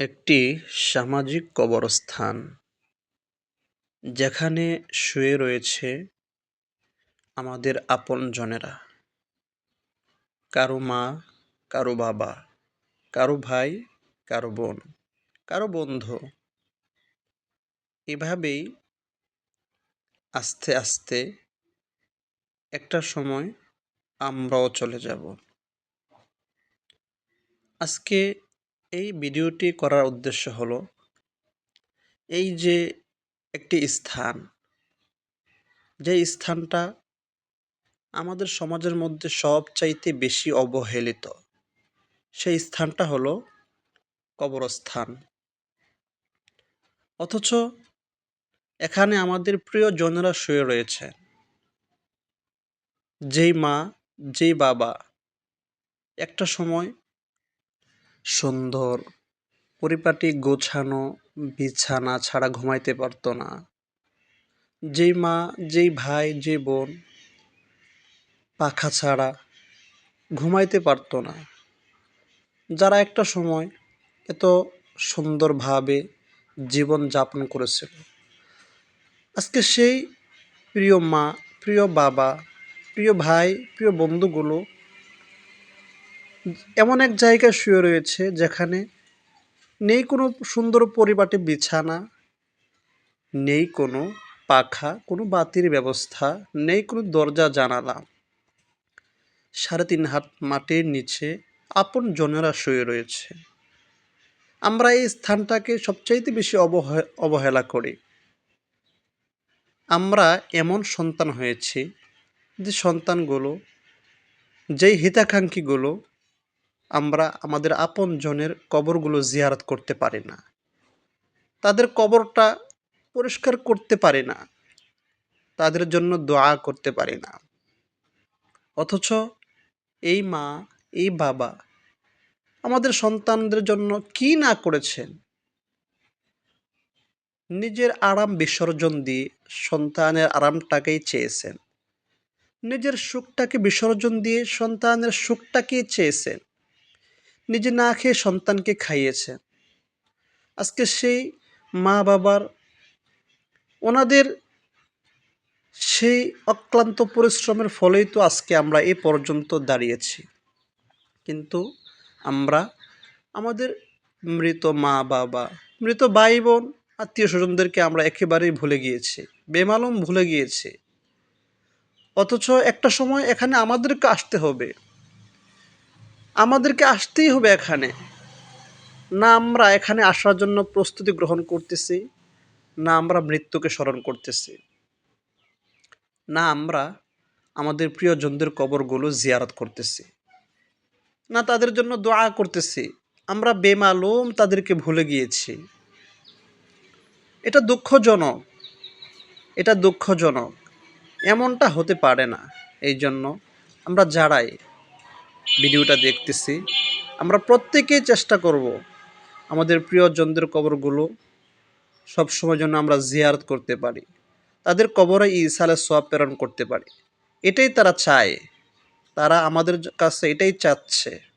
একটি সামাজিক কবরস্থান, যেখানে শুয়ে রয়েছে আমাদের আপনজনেরা কারও মা, কারও বাবা, কারও ভাই, কারও বোন, কারও বন্ধু। এভাবেই আস্তে আস্তে একটা সময় আমরাও চলে যাব। আজকে এই ভিডিওটি করার উদ্দেশ্য হলো, এই যে একটি স্থান, যে স্থানটা আমাদের সমাজের মধ্যে সবচাইতে বেশি অবহেলিত, সেই স্থানটা হলো কবরস্থান। অথচ এখানে আমাদের প্রিয় জনেরা শুয়ে রয়েছে। যেই মা, যেই বাবা একটা সময় সুন্দর। পরিপাটি গোছানো, বিছানা ছাড়া ঘুমাইতে পারতো না। যেই মা, যেই ভাই যে বোন পাখা ছাড়া ঘুমাইতে পারতো না। যারা একটা সময় এত সুন্দরভাবে জীবন যাপন করেছিল। আজকে সেই প্রিয় মা, প্রিয় বাবা, প্রিয় ভাই, প্রিয় বন্ধুগুলো এমন এক জায়গায় শুয়ে রয়েছে যেখানে নেই কোনো সুন্দর পরিপাটি বিছানা, নেই কোনো পাখা, কোনো বাতির ব্যবস্থা, নেই কোনো দরজা, জানালা। সাড়ে তিন হাত মাটির নিচে আপন জনেরা শুয়ে রয়েছে। আমরা এই স্থানটাকে সবচাইতে বেশি অবহেলা করি। আমরা এমন সন্তান হয়েছি যে সন্তানগুলো, যেই হিতাকাঙ্ক্ষীগুলো আমরা আমাদের আপন জনের কবরগুলো জিয়ারত করতে পারি না। তাদের কবরটা পরিষ্কার করতে পারি না। তাদের জন্য দোয়া করতে পারি না। অথচ এই মা, এই বাবা আমাদের সন্তানদের জন্য কি না করেছেন? নিজের আরাম বিসর্জন দিয়ে সন্তানের আরামটাকেই চেয়েছেন। নিজের সুখটাকে বিসর্জন দিয়ে সন্তানের সুখটাকেই চেয়েছেন। নিজে না খেয়ে সন্তানকে খাইয়েছেন আজকে সেই মা বাবার, ওনাদের সেই অক্লান্ত পরিশ্রমের ফলেই তো আজকে আমরা এ পর্যন্ত দাঁড়িয়েছি। কিন্তু আমরা, আমাদের মৃত মা বাবা, মৃত ভাই বোন আত্মীয় স্বজনদেরকে আমরা একেবারেই ভুলে গিয়েছি, বেমালম ভুলে গিয়েছি। অথচ একটা সময় এখানে আমাদেরকে আসতে হবে। আমাদেরকে আসতেই হবে এখানে। না আমরা এখানে আসার জন্য প্রস্তুতি গ্রহণ করতেছি, না আমরা মৃত্যুকে স্মরণ করতেছি। না আমরা আমাদের প্রিয়জনদের কবরগুলো জিয়ারত করতেছি। না তাদের জন্য দোয়া করতেছি। আমরা বেমালুম তাদেরকে ভুলে গিয়েছি। এটা দুঃখজনক। এটা দুঃখজনক। এমনটা হতে পারে না। এই জন্য আমরা যারাই ভিডিওটা দেখতেছি। আমরা প্রত্যেকেই চেষ্টা করব আমাদের প্রিয়জনদের কবরগুলো সবসময় জন্য আমরা জিয়ারত করতে পারি। তাদের কবরে ইসালে সোয়াব প্রেরণ করতে পারি। এটাই তারা চায়। তারা আমাদের কাছে এটাই চাচ্ছে।